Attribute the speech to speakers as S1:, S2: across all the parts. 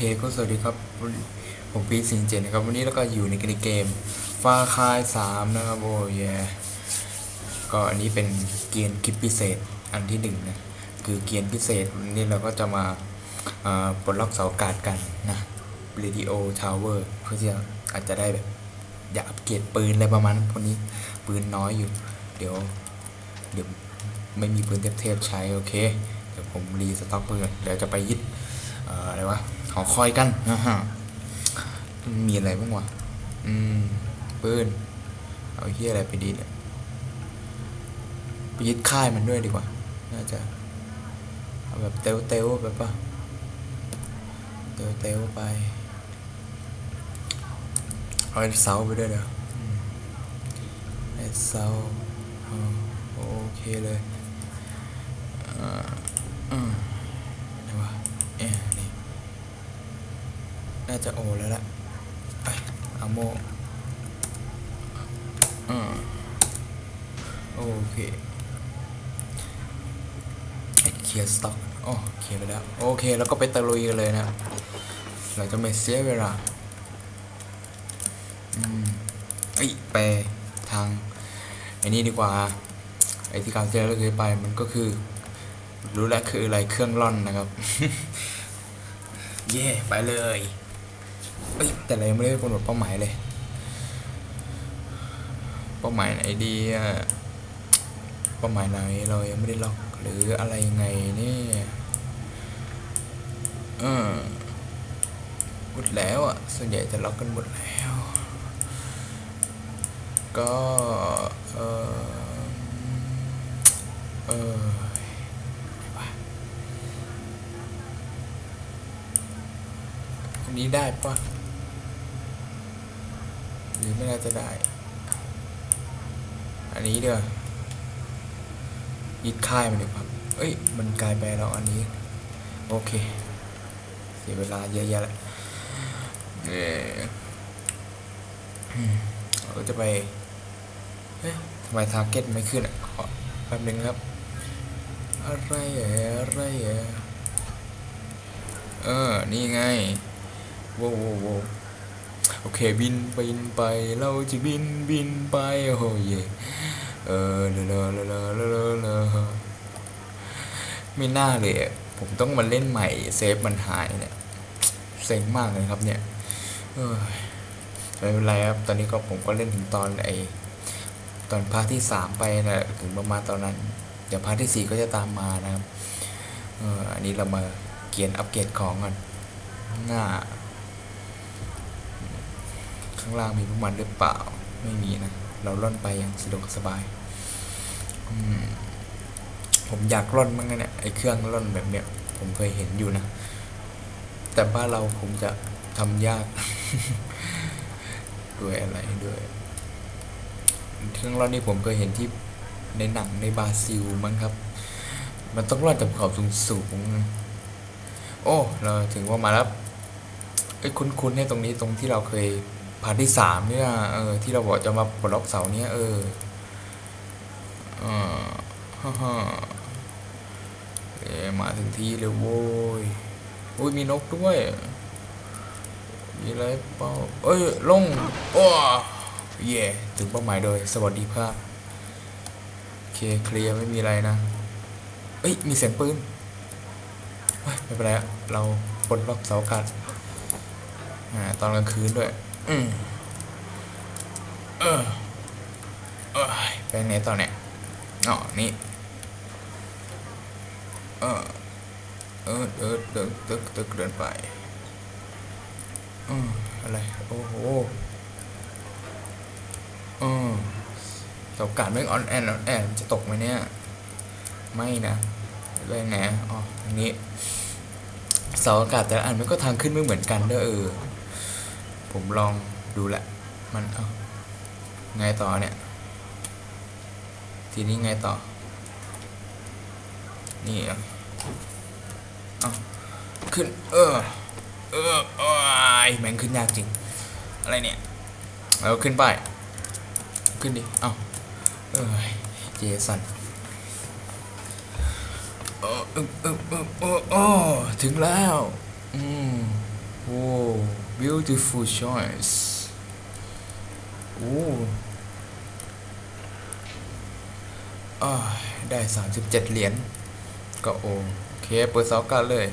S1: โอเคก็สวัสดีครับ ผมปีสิงเจนนะครับ วันนี้เราก็อยู่ในเกมฟาคายสามนะครับ โอ้ยก็อันนี้เป็นเกียร์คลิปพิเศษอันที่หนึ่งนะ คือเกียร์พิเศษวันนี้เราก็จะมาปลดล็อกเสาอากาศกันนะ Radio Tower เพื่อที่จะอาจจะได้แบบ อยากอัปเกรดปืนอะไรประมาณนั้นคนนี้ปืนน้อยอยู่ เดี๋ยว เดี๋ยวไม่มีปืนเทพๆใช้ โอเค เดี๋ยวผมรีสต็อกปืนเดี๋ยวจะไปยึดอะไรวะ หอคอยกันนะฮะมีอะไรบ้างวะ อืมปืนเอาเฮียอะไรไปดีเนี่ยไปยึดค่ายมันด้วยดีกว่า น่าจะเอาแบบเตลเตลๆแบบว่าเตลเตลๆไปเอาไอ้เสาไปด้วยเดี๋ยวไอ้เสาอ๋อโอเคเลยอ่าอืมไหนวะเอ๊ะนี่ น่าจะโอแล้วล่ะไปอาโมอืมโอเคเคลียร์สต็อกโอ้เคลียร์ไปแล้ว โอเค แล้วก็ไปตะลุยกันเลยนะ เราจะไม่เสียเวลา อืมเอ้ยไปทางไอ้นี่ดีกว่า ไอ้ที่การเจอเราเคยไปมันก็คือ รู้แล้วคืออะไรเครื่องร่อนนะครับ เย่ไปเลย เอ้ยแต่เรายังไม่ได้กำหนดเป้าหมายเลย เป้าหมายไหนดีอะเป้าหมายไหนเรายังไม่ได้ล็อกหรืออะไรยังไงเนี่ยเออหมดแล้วอะส่วนใหญ่จะล็อกกันหมดแล้ว ก็เออเออไปอันนี้ได้ปะ ไม่น่าจะได้ อันนี้เดี๋ยวยึดค่ายมันดีกว่าเอ้ย มันกลายไปแล้วอันนี้ โอเค เสียเวลาเยอะแยะแล้วเอออืมเราก็จะไปเฮ้ยทำไมทาร์เก็ตไม่ขึ้นอะ ขอแป๊บนึงครับ อะไรเอ๋อะไรเอ๋เออ นี่ไง โว้วโว้โว้ว โอเคบินบินไปเราจะบินบินไปโอ้โหเย่เออเลอเลอเลอเลอเลอเลอเลไม่น่าเลยผมต้องมาเล่นใหม่เซฟมันหายเนี่ยเซ็งมากเลยครับเนี่ยเออไม่เป็นไรครับ ตอนนี้ก็ผมก็เล่นถึงตอนไอตอนพาร์ทที่สามไปนะถึงประมาณตอนนั้น เดี๋ยวพาร์ทที่สี่ก็จะตามมานะครับเอออันนี้เรามาเกียนอัปเกรดของก่อนหน้า ข้างล่างมีพวกมันหรือเปล่า ไม่มีนะ เราล่อนไปอย่างสะดวกสบายผมอยากล่อนมั้งนะเนี่ยไอเครื่องล่อนแบบเนี้ย ผมเคยเห็นอยู่นะ แต่บ้านเราคงจะทำยาก ด้วยอะไรด้วย เครื่องร่อนนี่ผมเคยเห็นที่ในหนังในบราซิลมั้งครับ มันต้องร่อนจากขอบสูงสูงโอ้ เราถึงว่ามาแล้วไอ้คุ้นๆเนี่ยตรงนี้ตรงที่เราเคย พาร์ทที่สามเนี่ยเออที่เราบอกจะมาปลดล็อกเสาเนี้ยเออเออฮ่าฮ่าเอมาถึงที่เลยโว้ยโอ้ยมีนกด้วย มีอะไรเปล่าเอ้ยลงโอ้เย่ถึงเป้าหมายโดยสวัสดีภาพโอเคเคลียร์ไม่มีอะไรนะเอ้ยมีเสียงปืนไม่เป็นไรเราปลดล็อกเสาอากาศอ่าตอนกลางคืนด้วย อืมเออเอ้ยไปไหนต่อเนี่ยอ๋อนี่ เออ เออเดินเดินตึกตึกเดินไปอืมอะไร โอ้โหอืมเสาอกาศไม่ออนแอนออนแอนจะตกไหมเนี่ย ไม่นะไปไหนอ๋อทางนี้เสาอากาศแต่ละอันมันก็ทางขึ้นไม่เหมือนกันเด้อเออ ผมลองดูแหละ มันเอาไงต่อเนี่ย ทีนี้ไงต่อ นี่อะเอาขึ้น เออ เออโอ้ยแม่งขึ้นยากจริง อะไรเนี่ยเอาขึ้นไป ขึ้นดิ เอาเอ้ยเจสันเออเออเออเออถึงแล้ว อืมโอ้ beautiful choice โอ้อ้าได้ 37 เหรียญ ก็โอเค เปิดเสาอากาศเลย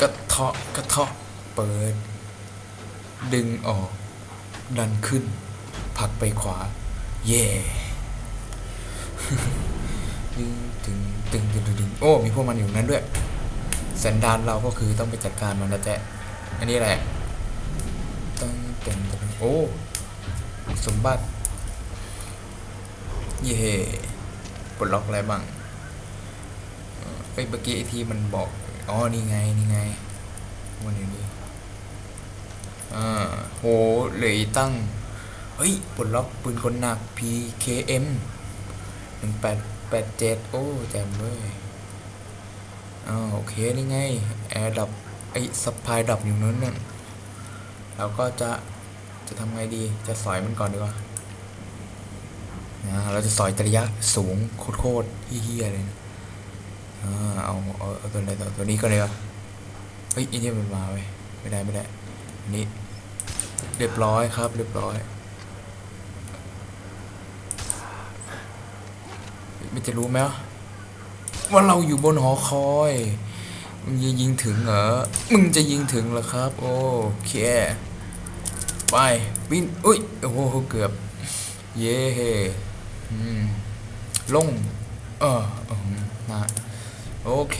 S1: กระเทาะกระเทาะ เปิด ดึงออก ดันขึ้นผลักไปขวา เย่ดึงดึงดึงดึงดึงดึงโอ้ มีพวกมันอยู่นั้นด้วย สันดานเราก็คือต้องไปจัดการมันนะแจ๊ะ อันนี้แหละต้องเป็นโอ้สมบัติเย่ปลดล็อกอะไรบ้างเอ่อเอ้ยเมื่อกี้ไอที่มันบอกอ๋อนี่ไงนี่ไงวันนี้นี่อ่าโหเหลยตั้งเฮ้ยปลดล็อกปืนคนหนัก PKM หนึ่งแปดแปดเจ็ดโอ้แจ่มเลยอ่าโอเค นี่ไง แอร์ดับ ไอ้สปายดับอยู่นั้นน่ะเราก็จะจะทำไงดีจะสอยมันก่อนดีกว่าอ่าเราจะสอยระยะสูงโคตรๆเฮี้ยๆเลยนะอ่าเอาเอาเอาตัวไหนตัวตัวนี้ก็เลยวะเฮ้ยอันนี้มันมาไว้ยไม่ได้ไม่ได้อันนี้เรียบร้อยครับ เรียบร้อยมันจะรู้ไหมว่าเราอยู่บนหอคอย มึงจะยิงถึงเหรอ มึงจะยิงถึงเหรอครับ โอเค ไปบินอุ้ย โอ้โห เกือบ เย้อืมลง เอออืมาโอเค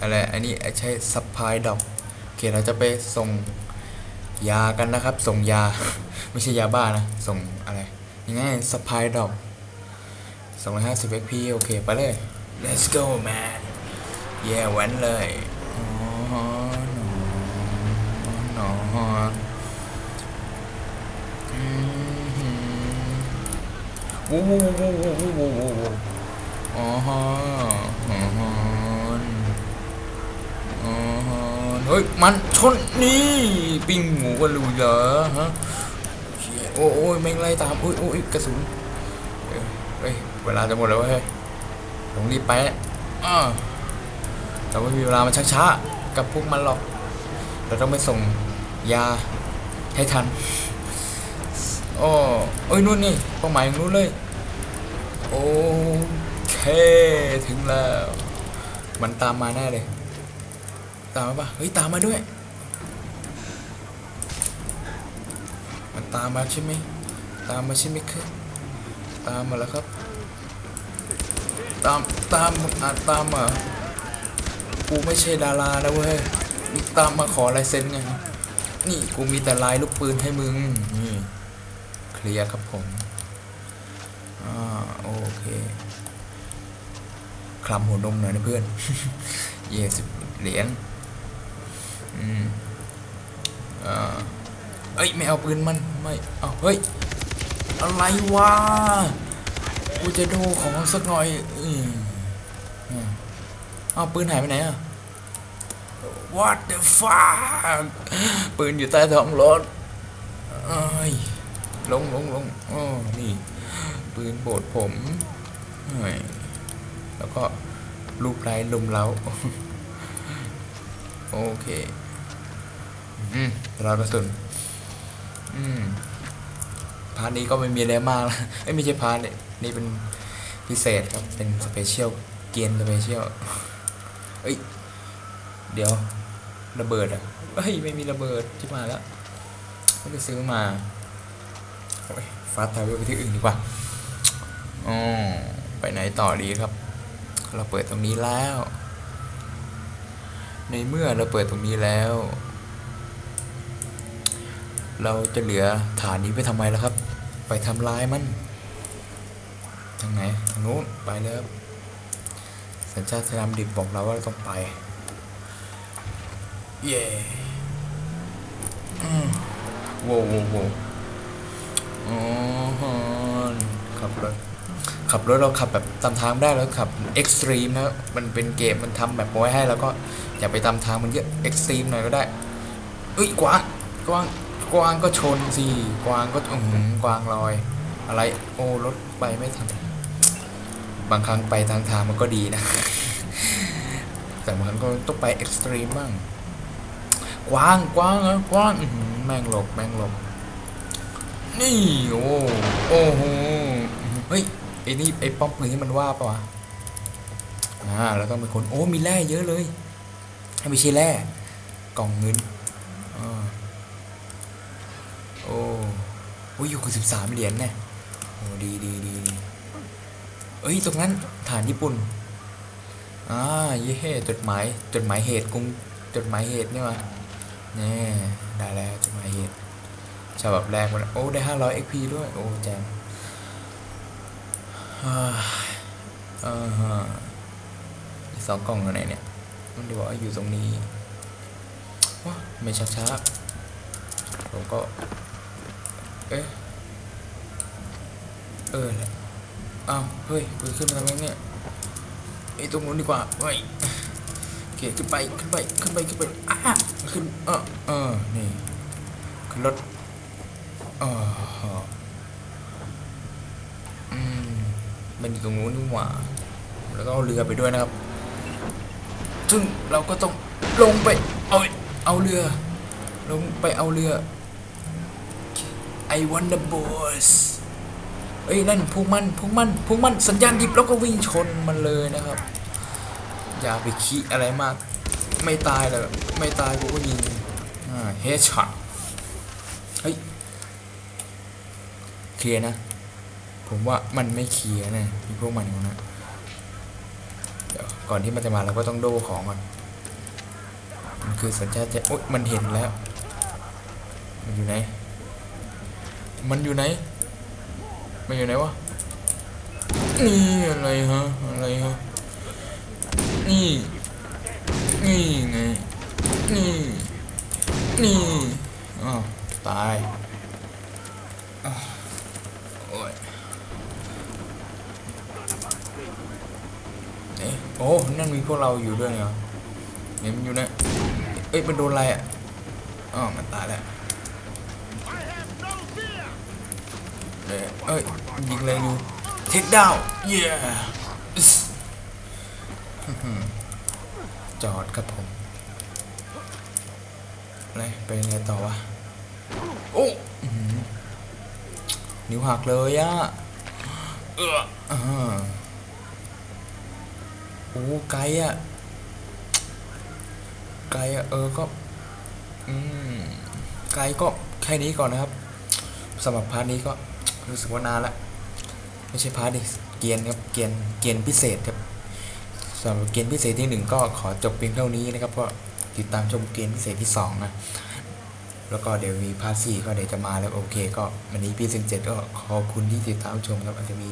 S1: อะไร อันนี้ใช้ซัพพลายดอกโอเค เราจะไปส่งยากันนะครับ ส่งยา ไม่ใช่ยาบ้านะ ส่งอะไรยังไงซัพพลายดอกสองร้อยห้าสิบ XP โอเค ไปเลย let's go man เย่แว้นเลยอ๋อหนอหนออืมหืมวู้วู้วู้วู้วู้วู้วู้วู้อ๋อฮะอ๋อฮะอ๋อฮะเฮ้ย มันชนนี่ปิ้งหมูกันรู้เหรอฮะเชี่ยโอ้โอ้ยแม่งไล่ตามโอ้ยโอ้ยกระสุนเอ้ยเฮ้ย เวลาจะหมดแล้วเว้ยต้องรีบไปอ้า เราไม่มีเวลามาชักช้ากับพวกมันหรอก เราต้องไปส่งยาให้ทัน โอ้เอ้ยนู่นนี่เป้าหมายของนู้นเลย โอเค ถึงแล้ว มันตามมาแน่เลย ตามมาปะเฮ้ย ตามมาด้วย มันตามมาใช่ไหม ตามมาใช่ไหมครับ ตามมาแล้วครับ ตาม ตามอะตามมา กูไม่ใช่ดารานะเว้ยมึงตามมาขอลายเซ็นไงนี่กูมีแต่ลายลูกปืนให้มึงนี่เคลียร์ครับผมอ่าโอเคคลำหัวนมหน่อยนะเพื่อน เยสิบเหรียญอืมอ่าเอ้ยไม่เอาปืนมันไม่เอาเฮ้ยอะไรวะกูจะดูของสักหน่อยอืมอืมเอาปืนหายไปไหนอะ What the fuck ปืนอยู่ใต้ท้องรถเอ้ยลงลงลงอ๋อนี่ ปืนโบดผมเฮ้ยแล้วก็ลูกไร้ลมเล้า โอเค อืมรอยกระสุนอืมพาร์ทนี้ก็ไม่มีอะไรมากแล้วเอ้ยไม่ใช่พาร์ทนี่เป็นพิเศษครับ เป็นสเปเชียล เกียนสเปเชียล เอ้ย เดี๋ยว ระเบิดอะเฮ้ยไม่มีระเบิดที่มาแล้วไม่ได้ซื้อมาโอ้ยฟาสต์ทาวเวลไปที่อื่นดีกว่าอ๋อไปไหนต่อดีครับ เราเปิดตรงนี้แล้ว ในเมื่อเราเปิดตรงนี้แล้ว เราจะเหลือฐานนี้ไปทำไมล่ะครับ ไปทำลายมันทางไหนทางนู้นไปเลยครับสัญชาติสนามดิบบอกเราว่าเราต้องไป เย่อืมโว้วโว้วโว้วอ๋อฮอนขับรถขับรถเราขับแบบตามทางได้แล้วขับเอ็กซ์ตรีมนะมันเป็นเกมมันทำแบบไว้ให้แล้วก็อย่าไปตามทางมันเยอะเอ็กซ์ตรีมหน่อยก็ได้เอ้ยกวางกวางกวางก็ชนสิกวางก็อือหือกวางลอย อะไร โอ้รถไปไม่ทันบางครั้งไปทางทางมันก็ดีนะ แต่บางครั้งก็ต้องไปเอ็กซ์ตรีมบ้าง กว้างกว้างกว้างแม่งหลบแม่งหลบนี่โอ้โอ้โหเฮ้ยไอ้นี่ไอ้ป้อมปืนที่มันว่าปะวะอ่าเราต้องเป็นคนโอ้มีแร่เยอะเลยให้ไม่ใช่แร่กล่องเงินอโอ้โอ้อยู่กับสิบสามเหรียญเนี่ยโอ้ดีดีดีเอ้ยตรงนั้นฐานญี่ปุ่นอ่าเย่จดหมายจดหมายเหตุกรุงจดหมายเหตุนี่วะ นี่ได้แล้วจดหมาเหตุฉบับแรกมันโอ้ ได้ห้าร้อย XP ด้วย โอ้แจมอ่าฮะสองกล่องอยู่ไหนเนี่ย มันดูว่าอยู่ตรงนี้ว้าไม่ช้าช้าๆผมก็ เอ๊ะ เออแหละอ้าว เฮ้ยกูขึ้นมาทำไมเนี่ยไอ้ตรงนู้นดีกว่าเฮ้ย เคขึ้นไปขึ้นไปขึ้นไปขึ้นไปอะขึ้นเออเออนี่ขึ้นรถอ๋ออืมมันอยู่ตรงนู้นนี่หว่าแล้วก็เอาเรือไปด้วยนะครับ ซึ่งเราก็ต้องลงไปเอาเอาเรือ ลงไปเอาเรือ I want the boss เอ้ยนั่นพวกมันพวกมันพวกมันสัญญาณดิบแล้วก็วิ่งชนมันเลยนะครับ อย่าไปคิดอะไรมาก ไม่ตายเลยไม่ตายกูก็ยิงเฮดช็อตเฮ้ยเคลียร์นะ ผมว่ามันไม่เคลียร์นะมีพวกมันอยู่นะเดี๋ยวก่อนที่มันจะมาเราก็ต้องโดของก่อนมันคือสัญชาตญาณโอ๊ยมันเห็นแล้ว มันอยู่ไหน มันอยู่ไหน มันอยู่ไหนวะนี่อะไรฮะอะไรฮะ นี่ นี่ไง นี่ นี่อ้าวตายอ้าวโอ้ยเอ๊ะโอ้ นั่นมีพวกเราอยู่ด้วยเหรอเนี่ยมันอยู่นะ เอ้ยมันโดนอะไรอะอ๋อมันตายแล้วเอ้ยยิงอะไรอยู่เทคดาวเย้ จอดครับผมอะไรไปยังไงต่อวะ โอ้อื้อหือนิ้วหักเลยอะเอออ่าโอ้ไกลอะไกลอะเออก็ อืม ไกลก็แค่นี้ก่อนนะครับสำหรับพาร์ทนี้ก็รู้สึกว่านานละ ไม่ใช่พาร์ทดิเกียนครับ เกียนเกียนพิเศษครับ สำหรับเกมพิเศษที่หนึ่งก็ขอจบเพียงเท่านี้นะครับเพราะติดตามชมเกมพิเศษที่สองนะแล้วก็เดี๋ยวมีพาร์ทสี่ก็เดี๋ยวจะมาแล้วโอเค ก็วันนี้พีสิบเจ็ดก็ขอบคุณที่ติดตามชมครับอาจจะมี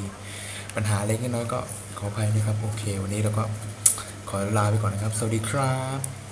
S1: ปัญหาเล็กน้อยก็ขออภัยนะครับโอเค วันนี้เราก็ขอลาไปก่อนนะครับ สวัสดีครับ